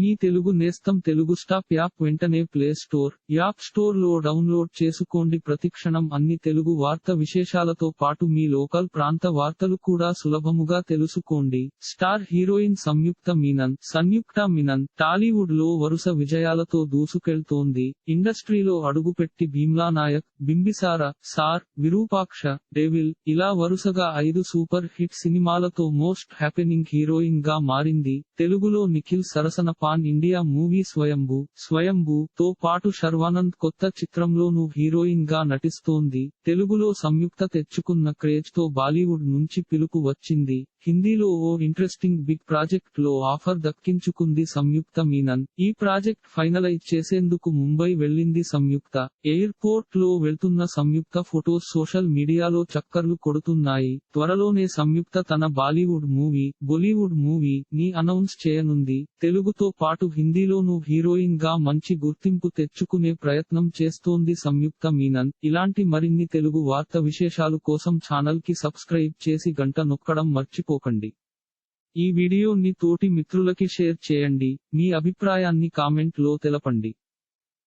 మీ తెలుగు నేస్తం Telugu stop app వెంటనే play store app స్టోర్లో డౌన్లోడ్ చేసుకోండి. ప్రతిక్షణం అన్ని తెలుగు వార్త విశేషాలతో పాటు మీ లోకల్ ప్రాంత వార్తలు కూడా సులభముగా తెలుసుకోండి. స్టార్ హీరోయిన్ సంయుక్త మీనన్ సంయుక్త మీనన్ టాలీవుడ్లో వరుస విజయాలతో దూసుకెళ్తోంది. ఇండస్ట్రీలో అడుగుపెట్టి భీమ్లా నాయక్ బింబిసార సార్ విరూపాక్ష డేవిల్ ఇలా వరుసగా ఐదు సూపర్ హిట్ సినిమాలతో మోస్ట్ హ్యాపెనింగ్ హీరోయిన్గా మారింది. తెలుగులో నిఖిల్ సరసన పాన్ ఇండియా మూవీ స్వయంభూ స్వయంభూ తో పాటు శర్వానంద్ కొత్త చిత్రంలోనూ హీరోయిన్గా నటిస్తోంది. తెలుగులో సంయుక్త తెచ్చుకున్న క్రేజ్తో బాలీవుడ్ నుంచి పిలుపు వచ్చింది. హిందీలో ఓ ఇంట్రెస్టింగ్ బిగ్ ప్రాజెక్ట్లో ఆఫర్ దక్కించుకుంది సంయుక్త మీనన్. ఈ ప్రాజెక్ట్ ఫైనలైజ్ చేసేందుకు ముంబై వెళ్ళింది సంయుక్త. ఎయిర్పోర్ట్లో వెళ్తున్న సంయుక్త ఫొటోస్ సోషల్ మీడియాలో చక్కర్లు కొడుతున్నాయి. త్వరలోనే సంయుక్త తన బాలీవుడ్ మూవీ బాలీవుడ్ మూవీ ని అనౌన్స్ చేయనుంది. తెలుగుతో పాటు హిందీలోనూ హీరోయిన్గా మంచి గుర్తింపు తెచ్చుకునే ప్రయత్నం చేస్తోంది సంయుక్త మీనన్. ఇలాంటి మరిన్ని తెలుగు వార్త విశేషాలు కోసం ఛానల్కి సబ్స్క్రైబ్ చేసి గంట నొక్కడం మర్చిపోకండి. ఈ వీడియోని తోటి మిత్రులకి షేర్ చేయండి. మీ అభిప్రాయాన్ని కామెంట్లో తెలపండి.